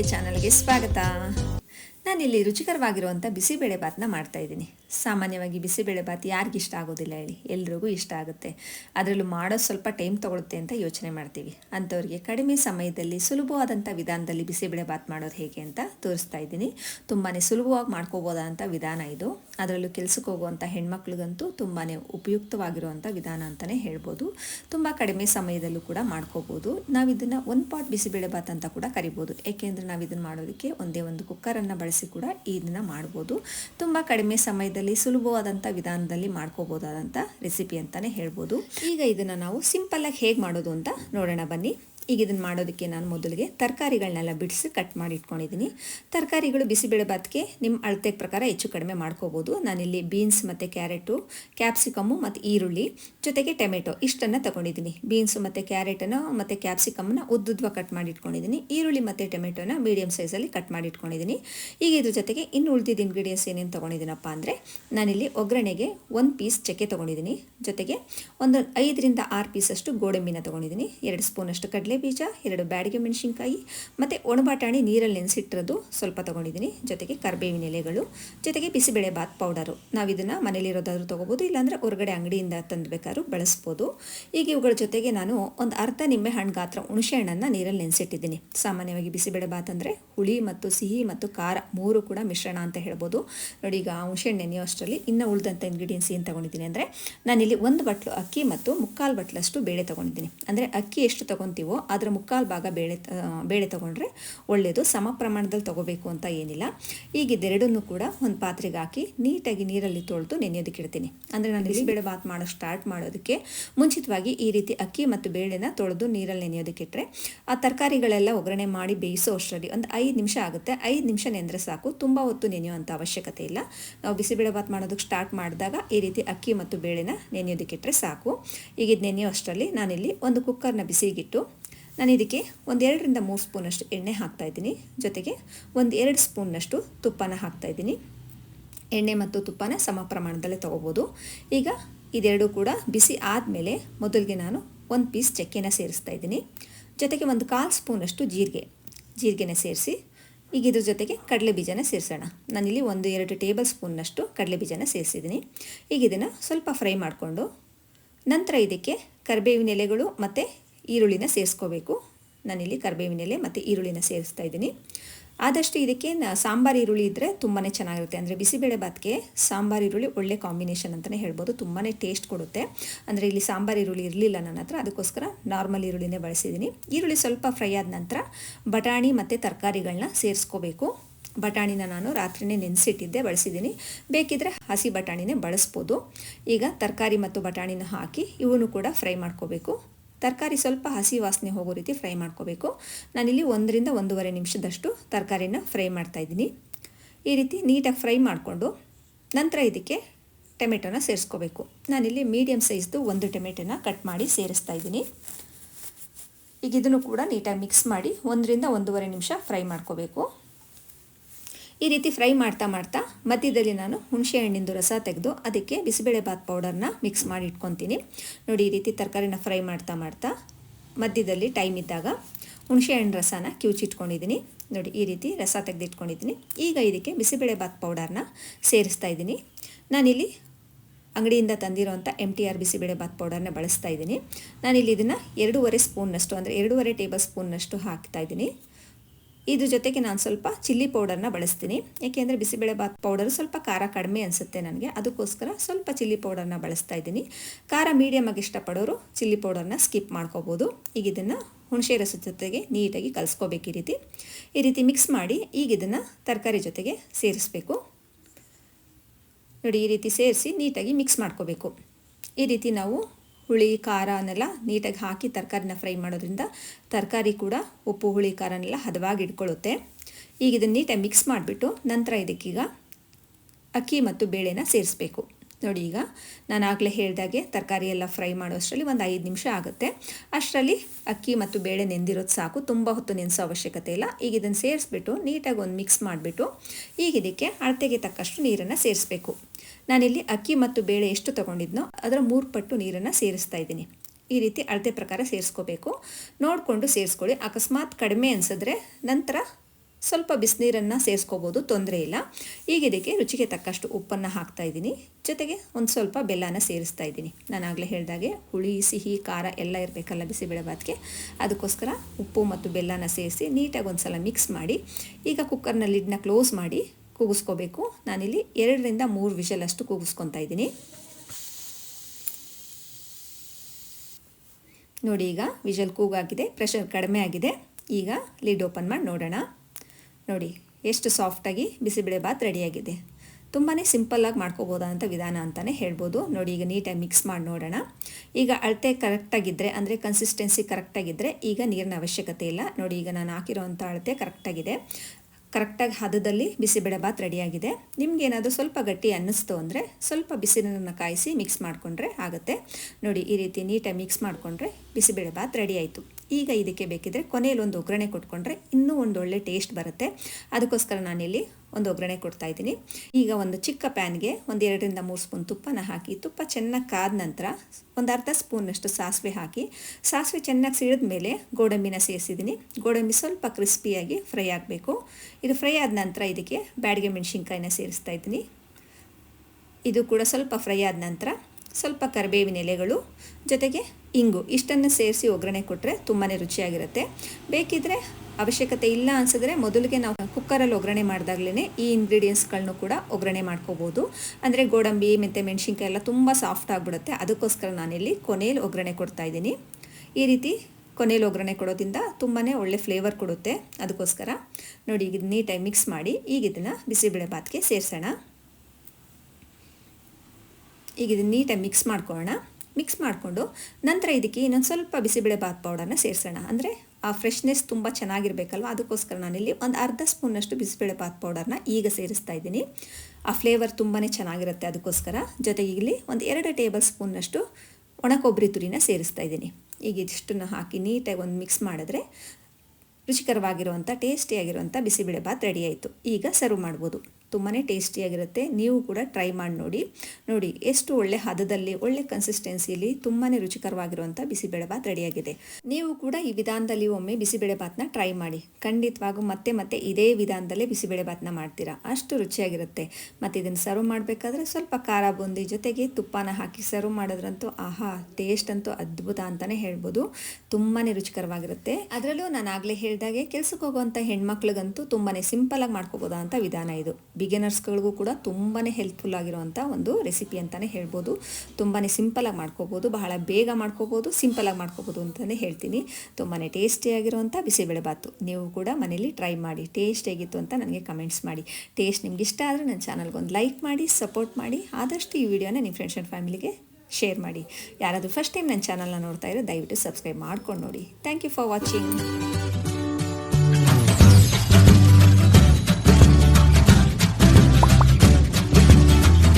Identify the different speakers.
Speaker 1: ಅಡುಗೆ ಚಾನಲ್ಗೆ ಸ್ವಾಗತ. ನಾನಿಲ್ಲಿ ರುಚಿಕರವಾಗಿರುವಂಥ ಮಾಡ್ತಾಯಿದ್ದೀನಿ ಮಾಡ್ತಾ ಇದ್ದೀನಿ. ಸಾಮಾನ್ಯವಾಗಿ ಬಿಸಿಬೇಳೆ ಭಾತ್ ಯಾರಿಗಿಷ್ಟ ಆಗೋದಿಲ್ಲ ಹೇಳಿ. ಎಲ್ರಿಗೂ ಇಷ್ಟ ಆಗುತ್ತೆ. ಅದರಲ್ಲೂ ಮಾಡೋದು ಸ್ವಲ್ಪ ಟೈಮ್ ತೊಗೊಳುತ್ತೆ ಅಂತ ಯೋಚನೆ ಮಾಡ್ತೀವಿ. ಅಂಥವ್ರಿಗೆ ಕಡಿಮೆ ಸಮಯದಲ್ಲಿ ಸುಲಭವಾದಂಥ ವಿಧಾನದಲ್ಲಿ ಬಿಸಿಬೇಳೆ ಭಾತ್ ಮಾಡೋದು ಹೇಗೆ ಅಂತ ತೋರಿಸ್ತಾ ಇದ್ದೀನಿ. ತುಂಬಾ ಸುಲಭವಾಗಿ ಮಾಡ್ಕೋಬೋದಂಥ ವಿಧಾನ ಇದು. ಅದರಲ್ಲೂ ಕೆಲಸಕ್ಕೆ ಹೋಗುವಂಥ ಹೆಣ್ಮಕ್ಳಿಗಂತೂ ತುಂಬಾ ಉಪಯುಕ್ತವಾಗಿರುವಂಥ ವಿಧಾನ ಅಂತಲೇ ಹೇಳ್ಬೋದು. ತುಂಬ ಕಡಿಮೆ ಸಮಯದಲ್ಲೂ ಕೂಡ ಮಾಡ್ಕೋಬೋದು. ನಾವು ಇದನ್ನು ಒಂದು ಪಾಟ್ ಬಿಸಿಬೇಳೆ ಭಾತ್ ಅಂತ ಕೂಡ ಕರಿಬೋದು. ಏಕೆಂದರೆ ನಾವು ಇದನ್ನು ಮಾಡೋದಕ್ಕೆ ಒಂದೇ ಒಂದು ಕುಕ್ಕರನ್ನು ಬಳಸಿ ಕೂಡ ಇದನ್ನ ಮಾಡ್ಬೋದು. ತುಂಬ ಕಡಿಮೆ ಸಮಯದಲ್ಲಿ ಸುಲಭವಾದಂಥ ವಿಧಾನದಲ್ಲಿ ಮಾಡ್ಕೋಬೋದಾದಂಥ ರೆಸಿಪಿ ಅಂತಲೇ ಹೇಳ್ಬೋದು. ಈಗ ಇದನ್ನು ನಾವು ಸಿಂಪಲ್ಲಾಗಿ ಹೇಗೆ ಮಾಡೋದು ಅಂತ ನೋಡೋಣ ಬನ್ನಿ. ಈಗ ಇದನ್ನು ಮಾಡೋದಕ್ಕೆ ನಾನು ಮೊದಲಿಗೆ ತರಕಾರಿಗಳನ್ನೆಲ್ಲ ಬಿಡಿಸಿ ಕಟ್ ಮಾಡಿ ಇಟ್ಕೊಂಡಿದ್ದೀನಿ ತರಕಾರಿಗಳು ಬಿಸಿಬೇಳೆಬಾತ್ಗೆ ನಿಮ್ಮ ಅಳತೆ ಪ್ರಕಾರ ಹೆಚ್ಚು ಕಡಿಮೆ ಮಾಡ್ಕೋಬೋದು. ನಾನಿಲ್ಲಿ ಬೀನ್ಸ್ ಮತ್ತು ಕ್ಯಾರೆಟು ಕ್ಯಾಪ್ಸಿಕಮ್ಮು ಮತ್ತು ಈರುಳ್ಳಿ, ಜೊತೆಗೆ ಟೊಮೆಟೊ ಇಷ್ಟನ್ನು ತಗೊಂಡಿದ್ದೀನಿ ಬೀನ್ಸು ಮತ್ತು ಕ್ಯಾರೆಟನ್ನು ಮತ್ತು ಕ್ಯಾಪ್ಸಿಕಮ್ನ ಉದ್ದುದ್ವ ಕಟ್ ಮಾಡಿ ಇಟ್ಕೊಂಡಿದ್ದೀನಿ ಈರುಳ್ಳಿ ಮತ್ತು ಟೊಮೆಟೊನ ಮೀಡಿಯಮ್ ಸೈಜಲ್ಲಿ ಕಟ್ ಮಾಡಿ ಇಟ್ಕೊಂಡಿದ್ದೀನಿ ಈಗ ಇದ್ರ ಜೊತೆಗೆ ಇನ್ನು ಉಳಿದಿದ್ದ ಇಂಗ್ರೀಡಿಯೆಂಟ್ಸ್ ಏನೇನು ತೊಗೊಂಡಿದ್ದೀನಪ್ಪ ಅಂದರೆ, ನಾನಿಲ್ಲಿ ಒಗ್ಗರಣೆಗೆ ಒಂದು ಪೀಸ್ ಚಕ್ಕೆ ತೊಗೊಂಡಿದ್ದೀನಿ ಜೊತೆಗೆ ಒಂದು ಐದರಿಂದ ಆರು ಪೀಸಷ್ಟು ಗೋಡಂಬಿನ ತೊಗೊಂಡಿದ್ದೀನಿ ಎರಡು ಸ್ಪೂನಷ್ಟು ಕಡಲೆ ಬೀಜ, ಎರಡು ಬ್ಯಾಡಿಗೆ ಮೆಣಸಿನ್ಕಾಯಿ ಮತ್ತು ಒಣಬಾಟಾಣಿ ನೀರಲ್ಲಿ ನೆನೆಸಿಟ್ಟಿರೋದು ಸ್ವಲ್ಪ ತೊಗೊಂಡಿದ್ದೀನಿ. ಜೊತೆಗೆ ಕರ್ಬೇವಿನ ಎಲೆಗಳು, ಜೊತೆಗೆ ಬಿಸಿಬೇಳೆ ಬಾತ್ ಪೌಡರು. ನಾವು ಇದನ್ನು ಮನೇಲಿರೋದಾದ್ರೂ ತೊಗೋಬೋದು, ಇಲ್ಲಾಂದರೆ ಹೊರಗಡೆ ಅಂಗಡಿಯಿಂದ ತಂದುಬೇಕಾದ್ರೂ ಬಳಸ್ಬೋದು. ಈಗ ಇವುಗಳ ಜೊತೆಗೆ ನಾನು ಒಂದು ಅರ್ಧ ನಿಂಬೆ ಹಣ್ಣು ಗಾತ್ರ ಹುಣಸೆ ಹಣ್ಣನ್ನು ನೀರಲ್ಲಿ ನೆನೆಸಿಟ್ಟಿದ್ದೀನಿ. ಸಾಮಾನ್ಯವಾಗಿ ಬಿಸಿಬೇಳೆ ಬಾತ್ ಅಂದರೆ ಹುಳಿ ಮತ್ತು ಸಿಹಿ ಮತ್ತು ಖಾರ ಮೂರು ಕೂಡ ಮಿಶ್ರಣ ಅಂತ ಹೇಳ್ಬೋದು. ನೋಡಿ, ಈಗ ಹುಣಸೆ ನೆನೆಯೋ ಅಷ್ಟರಲ್ಲಿ ಇನ್ನೂ ಉಳಿದಂಥ ಇಂಗ್ರೀಡಿಯೆಂಟ್ಸ್ ಏನು ತೊಗೊಂಡಿದ್ದೀನಿ ಅಂದರೆ ನಾನಿಲ್ಲಿ ಒಂದು ಬಟ್ಲು ಅಕ್ಕಿ ಮತ್ತು ಮುಕ್ಕಾಲು ಬಟ್ಲಷ್ಟು ಬೇಳೆ ತೊಗೊಂಡಿದ್ದೀನಿ. ಅಂದರೆ ಅಕ್ಕಿ ಎಷ್ಟು ತೊಗೊತೀವೋ ಅದರ ಮುಕ್ಕಾಲು ಭಾಗ ಬೇಳೆ ಬೇಳೆ ತೊಗೊಂಡ್ರೆ ಒಳ್ಳೆಯದು ಸಮ ಪ್ರಮಾಣದಲ್ಲಿ ತೊಗೋಬೇಕು ಅಂತ ಏನಿಲ್ಲ. ಈಗ ಇದೆರಡನ್ನೂ ಕೂಡ ಒಂದು ಪಾತ್ರೆಗೆ ಹಾಕಿ ನೀಟಾಗಿ ನೀರಲ್ಲಿ ತೊಳೆದು ನೆನೆಯೋದಕ್ಕೆ ಇಡ್ತೀನಿ. ಅಂದರೆ ನಾನು ಬಿಸಿಬೇಳೆ ಬಾತ್ ಮಾಡೋ ಸ್ಟಾರ್ಟ್ ಮಾಡೋದಕ್ಕೆ ಮುಂಚಿತವಾಗಿ ಈ ರೀತಿ ಅಕ್ಕಿ ಮತ್ತು ಬೇಳೆನ ತೊಳೆದು ನೀರಲ್ಲಿ ನೆನೆಯೋದಕ್ಕೆ ಇಟ್ಟರೆ ಆ ತರಕಾರಿಗಳೆಲ್ಲ ಒಗ್ಗರಣೆ ಮಾಡಿ ಬೇಯಿಸೋ ಅಷ್ಟರಲ್ಲಿ ಒಂದು ಐದು ನಿಮಿಷ ಆಗುತ್ತೆ. ಐದು ನಿಮಿಷ ನೆಂದರೆ ಸಾಕು. ತುಂಬ ಹೊತ್ತು ನೆನೆಯುವಂಥ ಅವಶ್ಯಕತೆ ಇಲ್ಲ. ನಾವು ಬಿಸಿಬೇಳೆ ಬಾತ್ ಮಾಡೋದಕ್ಕೆ ಸ್ಟಾರ್ಟ್ ಮಾಡಿದಾಗ ಈ ರೀತಿ ಅಕ್ಕಿ ಮತ್ತು ಬೇಳೆನ ನೆನೆಯೋದಕ್ಕೆ ಇಟ್ಟರೆ ಸಾಕು. ಈಗ ಇದು ನೆನೆಯೋ ಅಷ್ಟರಲ್ಲಿ ನಾನಿಲ್ಲಿ ಒಂದು ಕುಕ್ಕರ್ನ ಬಿಸಿಗಿಟ್ಟು ನಾನು ಇದಕ್ಕೆ ಒಂದು ಎರಡರಿಂದ ಮೂರು ಸ್ಪೂನಷ್ಟು ಎಣ್ಣೆ ಹಾಕ್ತಾಯಿದ್ದೀನಿ ಜೊತೆಗೆ ಒಂದು ಎರಡು ಸ್ಪೂನ್ನಷ್ಟು ತುಪ್ಪನ ಹಾಕ್ತಾಯಿದ್ದೀನಿ ಎಣ್ಣೆ ಮತ್ತು ತುಪ್ಪನ ಸಮ ಪ್ರಮಾಣದಲ್ಲೇ ತೊಗೋಬೋದು. ಈಗ ಇದೆರಡು ಕೂಡ ಬಿಸಿ ಆದಮೇಲೆ ಮೊದಲಿಗೆ ನಾನು ಒಂದು ಪೀಸ್ ಚಕ್ಕೆನ ಸೇರಿಸ್ತಾ ಇದ್ದೀನಿ. ಜೊತೆಗೆ ಒಂದು ಕಾಲು ಸ್ಪೂನಷ್ಟು ಜೀರಿಗೆ, ಜೀರಿಗೆನ ಸೇರಿಸಿ ಈಗ ಇದ್ರ ಜೊತೆಗೆ ಕಡಲೆ ಬೀಜನ ಸೇರಿಸೋಣ. ನಾನಿಲ್ಲಿ ಒಂದು ಎರಡು ಟೇಬಲ್ ಸ್ಪೂನ್ನಷ್ಟು ಕಡಲೆ ಬೀಜನ ಸೇರಿಸಿದ್ದೀನಿ. ಈಗ ಇದನ್ನು ಸ್ವಲ್ಪ ಫ್ರೈ ಮಾಡಿಕೊಂಡು ನಂತರ ಇದಕ್ಕೆ ಕರಿಬೇವಿನ ಎಲೆಗಳು ಮತ್ತು ಈರುಳ್ಳಿನ ಸೇರಿಸ್ಕೋಬೇಕು. ನಾನಿಲ್ಲಿ ಕರ್ಬೇವಿನ ಎಲೆ ಮತ್ತು ಈರುಳ್ಳಿನ ಸೇರಿಸ್ತಾ ಇದ್ದೀನಿ. ಆದಷ್ಟು ಇದಕ್ಕೆ ಸಾಂಬಾರು ಈರುಳ್ಳಿ ಇದ್ದರೆ ತುಂಬಾ ಚೆನ್ನಾಗಿರುತ್ತೆ. ಅಂದರೆ ಬಿಸಿಬೇಳೆ ಭಾತ್ಗೆ ಸಾಂಬಾರು ಈರುಳ್ಳಿ ಒಳ್ಳೆ ಕಾಂಬಿನೇಷನ್ ಅಂತಲೇ ಹೇಳ್ಬೋದು. ತುಂಬಾ ಟೇಸ್ಟ್ ಕೊಡುತ್ತೆ. ಅಂದರೆ ಇಲ್ಲಿ ಸಾಂಬಾರು ಈರುಳ್ಳಿ ಇರಲಿಲ್ಲ ನನ್ನ ಹತ್ರ. ಅದಕ್ಕೋಸ್ಕರ ನಾರ್ಮಲ್ ಈರುಳ್ಳಿನೇ ಬಳಸಿದ್ದೀನಿ. ಈರುಳ್ಳಿ ಸ್ವಲ್ಪ ಫ್ರೈ ಆದ ನಂತರ ಬಟಾಣಿ ಮತ್ತು ತರಕಾರಿಗಳನ್ನ ಸೇರಿಸ್ಕೋಬೇಕು. ಬಟಾಣಿನ ನಾನು ರಾತ್ರಿನೇ ನೆನೆಸಿಟ್ಟಿದ್ದೆ, ಬಳಸಿದ್ದೀನಿ. ಬೇಕಿದ್ದರೆ ಹಸಿ ಬಟಾಣಿನೇ ಬಳಸ್ಬೋದು. ಈಗ ತರಕಾರಿ ಮತ್ತು ಬಟಾಣಿನ ಹಾಕಿ ಇವನು ಕೂಡ ಫ್ರೈ ಮಾಡ್ಕೋಬೇಕು. ತರಕಾರಿ ಸ್ವಲ್ಪ ಹಸಿ ವಾಸನೆ ಹೋಗೋ ರೀತಿ ಫ್ರೈ ಮಾಡ್ಕೋಬೇಕು. ನಾನಿಲ್ಲಿ ಒಂದರಿಂದ ಒಂದೂವರೆ ನಿಮಿಷದಷ್ಟು ತರಕಾರಿನ ಫ್ರೈ ಮಾಡ್ತಾಯಿದ್ದೀನಿ ಈ ರೀತಿ ನೀಟಾಗಿ ಫ್ರೈ ಮಾಡಿಕೊಂಡು ನಂತರ ಇದಕ್ಕೆ ಟೊಮೆಟೊನ ಸೇರಿಸ್ಕೋಬೇಕು. ನಾನಿಲ್ಲಿ ಮೀಡಿಯಮ್ ಸೈಜ್ದು ಒಂದು ಟೊಮೆಟೊನ ಕಟ್ ಮಾಡಿ ಸೇರಿಸ್ತಾ ಇದ್ದೀನಿ. ಈಗ ಇದನ್ನು ಕೂಡ ನೀಟಾಗಿ ಮಿಕ್ಸ್ ಮಾಡಿ ಒಂದರಿಂದ ಒಂದೂವರೆ ನಿಮಿಷ ಫ್ರೈ ಮಾಡ್ಕೋಬೇಕು. ಈ ರೀತಿ ಫ್ರೈ ಮಾಡ್ತಾ ಮಾಡ್ತಾ ಮಧ್ಯದಲ್ಲಿ ನಾನು ಹುಣಸೆ ಹಣ್ಣಿಂದು ರಸ ತೆಗೆದು ಅದಕ್ಕೆ ಬಿಸಿಬೇಳೆ ಬಾತ್ ಪೌಡರ್ನ ಮಿಕ್ಸ್ ಮಾಡಿ ಇಟ್ಕೊತೀನಿ. ನೋಡಿ, ಈ ರೀತಿ ತರಕಾರಿನ ಫ್ರೈ ಮಾಡ್ತಾ ಮಾಡ್ತಾ ಮಧ್ಯದಲ್ಲಿ ಟೈಮ್ ಇದ್ದಾಗ ಹುಣಸೆ ಹಣ್ಣು ರಸನ ಕಿವುಚಿಟ್ಕೊಂಡಿದ್ದೀನಿ ನೋಡಿ, ಈ ರೀತಿ ರಸ ತೆಗೆದಿಟ್ಕೊಂಡಿದ್ದೀನಿ ಈಗ ಇದಕ್ಕೆ ಬಿಸಿಬೇಳೆ ಬಾತ್ ಪೌಡರ್ನ ಸೇರಿಸ್ತಾ ಇದ್ದೀನಿ. ನಾನಿಲ್ಲಿ ಅಂಗಡಿಯಿಂದ ತಂದಿರೋಂಥ M T R Bisibele Bath ಪೌಡರ್ನ ಬಳಸ್ತಾ ಇದ್ದೀನಿ. ನಾನಿಲ್ಲಿ ಇದನ್ನು ಎರಡೂವರೆ ಸ್ಪೂನ್ನಷ್ಟು ಅಂದರೆ ಎರಡೂವರೆ ಟೇಬಲ್ ಸ್ಪೂನ್ನಷ್ಟು ಹಾಕ್ತಾ ಇದ್ದೀನಿ. ಇದ್ರ ಜೊತೆಗೆ ನಾನು ಸ್ವಲ್ಪ ಚಿಲ್ಲಿ ಪೌಡರ್ನ ಬಳಸ್ತೀನಿ. ಏಕೆಂದರೆ ಬಿಸಿಬೇಳೆ ಬಾತ್ ಪೌಡರ್ ಸ್ವಲ್ಪ ಖಾರ ಕಡಿಮೆ ಅನಿಸುತ್ತೆ ನನಗೆ. ಅದಕ್ಕೋಸ್ಕರ ಸ್ವಲ್ಪ ಚಿಲ್ಲಿ ಪೌಡರ್ನ ಬಳಸ್ತಾ ಇದ್ದೀನಿ. ಖಾರ ಮೀಡಿಯಮ್ ಆಗಿ ಇಷ್ಟಪಡೋರು ಚಿಲ್ಲಿ ಪೌಡರ್ನ ಸ್ಕಿಪ್ ಮಾಡ್ಕೋಬೋದು. ಈಗ ಇದನ್ನು ಹುಣಸೆ ರಸ ಜೊತೆಗೆ ನೀಟಾಗಿ ಕಲಿಸ್ಕೋಬೇಕು ಈ ರೀತಿ. ಈ ರೀತಿ ಮಿಕ್ಸ್ ಮಾಡಿ ಈಗ ಇದನ್ನು ತರಕಾರಿ ಜೊತೆಗೆ ಸೇರಿಸ್ಬೇಕು. ನೋಡಿ ಈ ರೀತಿ ಸೇರಿಸಿ ನೀಟಾಗಿ ಮಿಕ್ಸ್ ಮಾಡ್ಕೋಬೇಕು. ಈ ರೀತಿ ನಾವು ಹುಳಿ ಖಾರನೆಲ್ಲ ನೀಟಾಗಿ ಹಾಕಿ ತರಕಾರಿನ ಫ್ರೈ ಮಾಡೋದ್ರಿಂದ ತರಕಾರಿ ಕೂಡ ಉಪ್ಪು, ಹುಳಿ ಖಾರನೆಲ್ಲ ಹದವಾಗಿ ಇಟ್ಕೊಳ್ಳುತ್ತೆ. ಈಗ ಇದನ್ನು ನೀಟಾಗಿ ಮಿಕ್ಸ್ ಮಾಡಿಬಿಟ್ಟು ನಂತರ ಇದಕ್ಕೀಗ ಅಕ್ಕಿ ಮತ್ತು ಬೇಳೆನ ಸೇರಿಸ್ಬೇಕು. ನೋಡಿ ಈಗ ನಾನು ಆಗಲೇ ಹೇಳಿದಾಗೆ ತರಕಾರಿ ಎಲ್ಲ ಫ್ರೈ ಮಾಡೋಷ್ಟರಲ್ಲಿ ಒಂದು ಐದು ನಿಮಿಷ ಆಗುತ್ತೆ. ಅಷ್ಟರಲ್ಲಿ ಅಕ್ಕಿ ಮತ್ತು ಬೇಳೆ ನೆಂದಿರೋದು ಸಾಕು. ತುಂಬ ಹೊತ್ತು ನೆನೆಸೋ ಅವಶ್ಯಕತೆ ಇಲ್ಲ. ಈಗ ಇದನ್ನು ಸೇರಿಸ್ಬಿಟ್ಟು ನೀಟಾಗಿ ಒಂದು ಮಿಕ್ಸ್ ಮಾಡಿಬಿಟ್ಟು ಈಗ ಇದಕ್ಕೆ ಅಳತೆಗೆ ತಕ್ಕಷ್ಟು ನೀರನ್ನು ಸೇರಿಸ್ಬೇಕು. ನಾನಿಲ್ಲಿ ಅಕ್ಕಿ ಮತ್ತು ಬೇಳೆ ಎಷ್ಟು ತಗೊಂಡಿದ್ನೋ ಅದರ ಮೂರು ಪಟ್ಟು ನೀರನ್ನು ಸೇರಿಸ್ತಾ ಇದ್ದೀನಿ. ಈ ರೀತಿ ಅಳತೆ ಪ್ರಕಾರ ಸೇರಿಸ್ಕೋಬೇಕು. ನೋಡಿಕೊಂಡು ಸೇರಿಸ್ಕೊಳ್ಳಿ. ಅಕಸ್ಮಾತ್ ಕಡಿಮೆ ಅನಿಸಿದ್ರೆ ನಂತರ ಸ್ವಲ್ಪ ಬಿಸಿನೀರನ್ನು ಸೇರಿಸ್ಕೋಬೋದು, ತೊಂದರೆ ಇಲ್ಲ. ಈಗ ಇದಕ್ಕೆ ರುಚಿಗೆ ತಕ್ಕಷ್ಟು ಉಪ್ಪನ್ನು ಹಾಕ್ತಾ ಇದ್ದೀನಿ. ಜೊತೆಗೆ ಒಂದು ಸ್ವಲ್ಪ ಬೆಲ್ಲನ ಸೇರಿಸ್ತಾ ಇದ್ದೀನಿ. ನಾನು ಆಗಲೇ ಹೇಳಿದಾಗೆ ಹುಳಿ, ಸಿಹಿ, ಖಾರ ಎಲ್ಲ ಇರಬೇಕಲ್ಲ ಬಿಸಿಬೇಳೆಬಾತ್ಗೆ ಅದಕ್ಕೋಸ್ಕರ ಉಪ್ಪು ಮತ್ತು ಬೆಲ್ಲನ ಸೇರಿಸಿ ನೀಟಾಗಿ ಒಂದು ಸಲ ಮಿಕ್ಸ್ ಮಾಡಿ, ಈಗ ಕುಕ್ಕರ್ನ ಲಿಡ್ನ ಕ್ಲೋಸ್ ಮಾಡಿ ಕೂಗಿಸ್ಕೋಬೇಕು. ನಾನಿಲ್ಲಿ ಎರಡರಿಂದ ಮೂರು ವಿಷಲಷ್ಟು ಕೂಗಿಸ್ಕೊತಾ ಇದ್ದೀನಿ. ನೋಡಿ ಈಗ ವಿಷಲ್ ಕೂಗಾಗಿದೆ, ಪ್ರೆಷರ್ ಕಡಿಮೆ ಆಗಿದೆ. ಈಗ ಲಿಡ್ ಓಪನ್ ಮಾಡಿ ನೋಡೋಣ. ನೋಡಿ, ಎಷ್ಟು ಸಾಫ್ಟಾಗಿ ಬಿಸಿಬೇಳೆಬಾತ್ ರೆಡಿಯಾಗಿದೆ ತುಂಬಾ ಸಿಂಪಲ್ಲಾಗಿ ಮಾಡ್ಕೋಬೋದಂಥ ವಿಧಾನ ಅಂತಲೇ ಹೇಳ್ಬೋದು. ನೋಡಿ, ಈಗ ನೀಟಾಗಿ ಮಿಕ್ಸ್ ಮಾಡಿ ನೋಡೋಣ. ಈಗ ಅಳತೆ ಕರೆಕ್ಟಾಗಿದ್ದರೆ ಅಂದರೆ ಕನ್ಸಿಸ್ಟೆನ್ಸಿ ಕರೆಕ್ಟಾಗಿದ್ದರೆ ಈಗ ನೀರಿನ ಅವಶ್ಯಕತೆ ಇಲ್ಲ. ನೋಡಿ, ಈಗ ನಾನು ಹಾಕಿರೋವಂಥ ಅಳತೆ ಕರೆಕ್ಟಾಗಿದೆ ಕರೆಕ್ಟಾಗಿ ಹದದಲ್ಲಿ ಬಿಸಿಬೇಳೆಬಾತ್ ರೆಡಿಯಾಗಿದೆ. ನಿಮ್ಗೆ ಏನಾದರೂ ಸ್ವಲ್ಪ ಗಟ್ಟಿ ಅನ್ನಿಸ್ತು ಅಂದರೆ ಸ್ವಲ್ಪ ಬಿಸಿನೀರನ್ನು ಕಾಯಿಸಿ ಮಿಕ್ಸ್ ಮಾಡಿಕೊಂಡ್ರೆ ಆಗುತ್ತೆ. ನೋಡಿ, ಈ ರೀತಿ ನೀಟಾಗಿ ಮಿಕ್ಸ್ ಮಾಡಿಕೊಂಡ್ರೆ ಬಿಸಿಬೇಳೆಬಾತ್ ರೆಡಿ ಆಯಿತು. ಈಗ ಇದಕ್ಕೆ ಬೇಕಿದ್ರೆ ಕೊನೆಯಲ್ಲಿ ಒಂದು ಒಗ್ಗರಣೆ ಕೊಟ್ಕೊಂಡ್ರೆ ಇನ್ನೂ ಒಂದು ಒಳ್ಳೆ ಟೇಸ್ಟ್ ಬರುತ್ತೆ. ಅದಕ್ಕೋಸ್ಕರ ನಾನಿಲ್ಲಿ ಒಂದು ಒಗ್ಗರಣೆ ಕೊಡ್ತಾ ಇದ್ದೀನಿ. ಈಗ ಒಂದು ಚಿಕ್ಕ ಪ್ಯಾನ್ಗೆ ಒಂದು ಎರಡರಿಂದ ಮೂರು ಸ್ಪೂನ್ ತುಪ್ಪನ ಹಾಕಿ, ತುಪ್ಪ ಚೆನ್ನಾಗಿ ಕಾದ ನಂತರ ಒಂದು ಅರ್ಧ ಸ್ಪೂನಷ್ಟು ಸಾಸಿವೆ ಹಾಕಿ, ಸಾಸಿವೆ ಚೆನ್ನಾಗಿ ಸಿಡಿದ ಮೇಲೆ ಗೋಡಂಬಿನ ಸೇರಿಸಿದ್ದೀನಿ. ಗೋಡಂಬಿ ಸ್ವಲ್ಪ ಕ್ರಿಸ್ಪಿಯಾಗಿ ಫ್ರೈ ಆಗಬೇಕು. ಇದು ಫ್ರೈ ಆದ ನಂತರ ಇದಕ್ಕೆ ಬ್ಯಾಡಿಗೆ ಮೆಣಸಿನ್ಕಾಯಿನ ಸೇರಿಸ್ತಾ ಇದ್ದೀನಿ. ಇದು ಕೂಡ ಸ್ವಲ್ಪ ಫ್ರೈ ಆದ ನಂತರ ಸ್ವಲ್ಪ ಕರಿಬೇವಿನ ಎಲೆಗಳು ಜೊತೆಗೆ ಇಂಗು, ಇಷ್ಟನ್ನು ಸೇರಿಸಿ ಒಗ್ಗರಣೆ ಕೊಟ್ಟರೆ ತುಂಬಾ ರುಚಿಯಾಗಿರುತ್ತೆ. ಬೇಕಿದ್ದರೆ ಅವಶ್ಯಕತೆ ಇಲ್ಲ ಅನಿಸಿದ್ರೆ ಮೊದಲಿಗೆ ನಾವು ಕುಕ್ಕರಲ್ಲಿ ಒಗ್ಗರಣೆ ಮಾಡಿದಾಗಲೇ ಈ ಇಂಗ್ರೀಡಿಯೆಂಟ್ಸ್ಗಳನ್ನೂ ಕೂಡ ಒಗ್ಗರಣೆ ಮಾಡ್ಕೋಬೋದು. ಅಂದರೆ ಗೋಡಂಬಿ ಮತ್ತು ಮೆಣಸಿನ್ಕಾಯಿ ಎಲ್ಲ ತುಂಬ ಸಾಫ್ಟ್ ಆಗಿಬಿಡುತ್ತೆ. ಅದಕ್ಕೋಸ್ಕರ ನಾನಿಲ್ಲಿ ಕೊನೆಯಲ್ಲಿ ಒಗ್ಗರಣೆ ಕೊಡ್ತಾ ಇದ್ದೀನಿ. ಈ ರೀತಿ ಕೊನೆಯಲ್ಲಿ ಒಗ್ಗರಣೆ ಕೊಡೋದ್ರಿಂದ ತುಂಬಾ ಒಳ್ಳೆ ಫ್ಲೇವರ್ ಕೊಡುತ್ತೆ. ಅದಕ್ಕೋಸ್ಕರ ನೋಡಿ, ಈಗ ನೀಟಾಗಿ ಮಿಕ್ಸ್ ಮಾಡಿ, ಈಗ ಇದನ್ನು ಬಿಸಿಬೇಳೆ ಬಾತ್ಗೆ ಸೇರಿಸೋಣ. ಈಗ ಇದನ್ನು ನೀಟಾಗಿ ಮಿಕ್ಸ್ ಮಾಡ್ಕೊಳ್ಳೋಣ. ಮಿಕ್ಸ್ ಮಾಡಿಕೊಂಡು ನಂತರ ಇದಕ್ಕೆ ಇನ್ನೊಂದು ಸ್ವಲ್ಪ ಬಿಸಿಬೇಳೆ ಬಾತ್ ಪೌಡರ್ನ ಸೇರಿಸೋಣ. ಅಂದರೆ ಆ ಫ್ರೆಶ್ನೆಸ್ ತುಂಬ ಚೆನ್ನಾಗಿರಬೇಕಲ್ವ? ಅದಕ್ಕೋಸ್ಕರ ನಾನಿಲ್ಲಿ ಒಂದು ಅರ್ಧ ಸ್ಪೂನಷ್ಟು ಬಿಸಿಬೇಳೆ ಬಾತ್ ಪೌಡರ್ನ ಈಗ ಸೇರಿಸ್ತಾ ಇದ್ದೀನಿ. ಆ ಫ್ಲೇವರ್ ತುಂಬಾ ಚೆನ್ನಾಗಿರುತ್ತೆ ಅದಕ್ಕೋಸ್ಕರ. ಜೊತೆಗೆ ಇಲ್ಲಿ ಒಂದು ಎರಡು ಟೇಬಲ್ ಸ್ಪೂನ್ನಷ್ಟು ಒಣ ಕೊಬ್ಬರಿ ತುರಿನ ಸೇರಿಸ್ತಾ ಇದ್ದೀನಿ. ಈಗ ಇದಿಷ್ಟನ್ನು ಹಾಕಿ ನೀಟಾಗಿ ಒಂದು ಮಿಕ್ಸ್ ಮಾಡಿದ್ರೆ ರುಚಿಕರವಾಗಿರುವಂಥ ಟೇಸ್ಟಿಯಾಗಿರುವಂಥ ಬಿಸಿಬೇಳೆ ಬಾತ್ ರೆಡಿ ಆಯಿತು. ಈಗ ಸರ್ವ್ ಮಾಡ್ಬೋದು. ತುಂಬಾ ಟೇಸ್ಟಿಯಾಗಿರುತ್ತೆ. ನೀವು ಕೂಡ ಟ್ರೈ ಮಾಡಿ ನೋಡಿ. ನೋಡಿ, ಎಷ್ಟು ಒಳ್ಳೆ ಹದದಲ್ಲಿ, ಒಳ್ಳೆ ಕನ್ಸಿಸ್ಟೆನ್ಸಿಯಲ್ಲಿ ತುಂಬಾ ರುಚಿಕರವಾಗಿರುವಂಥ ಬಿಸಿಬೇಳೆಬಾತ್ ರೆಡಿಯಾಗಿದೆ. ನೀವು ಕೂಡ ಈ ವಿಧಾನದಲ್ಲಿ ಒಮ್ಮೆ ಬಿಸಿಬೇಳೆಬಾತ್ನ ಟ್ರೈ ಮಾಡಿ. ಖಂಡಿತವಾಗೂ ಮತ್ತೆ ಮತ್ತೆ ಇದೇ ವಿಧಾನದಲ್ಲೇ ಬಿಸಿಬೇಳೆಬಾತ್ನ ಮಾಡ್ತೀರಾ. ಅಷ್ಟು ರುಚಿಯಾಗಿರುತ್ತೆ. ಮತ್ತು ಇದನ್ನು ಸರ್ವ್ ಮಾಡಬೇಕಾದ್ರೆ ಸ್ವಲ್ಪ ಖಾರ ಬೂಂದಿ ಜೊತೆಗೆ ತುಪ್ಪನ ಹಾಕಿ ಸರ್ವ್ ಮಾಡೋದ್ರಂತೂ ಆಹಾ ಟೇಸ್ಟ್ ಅಂತೂ ಅದ್ಭುತ ಅಂತಲೇ ಹೇಳ್ಬೋದು. ತುಂಬಾ ರುಚಿಕರವಾಗಿರುತ್ತೆ. ಅದರಲ್ಲೂ ನಾನು ಆಗಲೇ ಹೇಳಿದಾಗೆ ಕೆಲಸಕ್ಕೆ ಹೋಗುವಂಥ ಹೆಣ್ಮಕ್ಳಿಗಂತೂ ತುಂಬಾ ಸಿಂಪಲಾಗಿ ಮಾಡ್ಕೋಬೋದಂಥ ವಿಧಾನ ಇದು. ಬಿಗಿನರ್ಸ್ಗಳಿಗೂ ಕೂಡ ತುಂಬಾ ಹೆಲ್ಪ್ಫುಲ್ ಆಗಿರುವಂಥ ಒಂದು ರೆಸಿಪಿ ಅಂತಲೇ ಹೇಳ್ಬೋದು. ತುಂಬಾ ಸಿಂಪಲಾಗಿ ಮಾಡ್ಕೋಬೋದು, ಬಹಳ ಬೇಗ ಮಾಡ್ಕೋಬೋದು ಸಿಂಪಲಾಗಿ ಮಾಡ್ಕೋಬೋದು ಅಂತಲೇ ಹೇಳ್ತೀನಿ. ತುಂಬಾ ಟೇಸ್ಟಿಯಾಗಿರುವಂಥ ಬಿಸಿಬೇಳೆಬಾತು ನೀವು ಕೂಡ ಮನೇಲಿ ಟ್ರೈ ಮಾಡಿ ಟೇಸ್ಟ್ ಹೇಗಿತ್ತು ಅಂತ ನನಗೆ ಕಮೆಂಟ್ಸ್ ಮಾಡಿ. ಟೇಸ್ಟ್ ನಿಮ್ಗೆ ಇಷ್ಟ ಆದರೆ ನನ್ನ ಚಾನಲ್ಗೊಂದು ಲೈಕ್ ಮಾಡಿ ಸಪೋರ್ಟ್ ಮಾಡಿ, ಆದಷ್ಟು ಈ ವಿಡಿಯೋನ ನಿಮ್ಮ ಫ್ರೆಂಡ್ಸ್ ಆ್ಯಂಡ್ ಫ್ಯಾಮಿಲಿಗೆ ಶೇರ್ ಮಾಡಿ. ಯಾರಾದರೂ ಫಸ್ಟ್ ಟೈಮ್ ನನ್ನ ಚಾನಲ್ನ ನೋಡ್ತಾ ಇದ್ರೆ ದಯವಿಟ್ಟು ಸಬ್ಸ್ಕ್ರೈಬ್ ಮಾಡ್ಕೊಂಡು ನೋಡಿ. Thank you for watching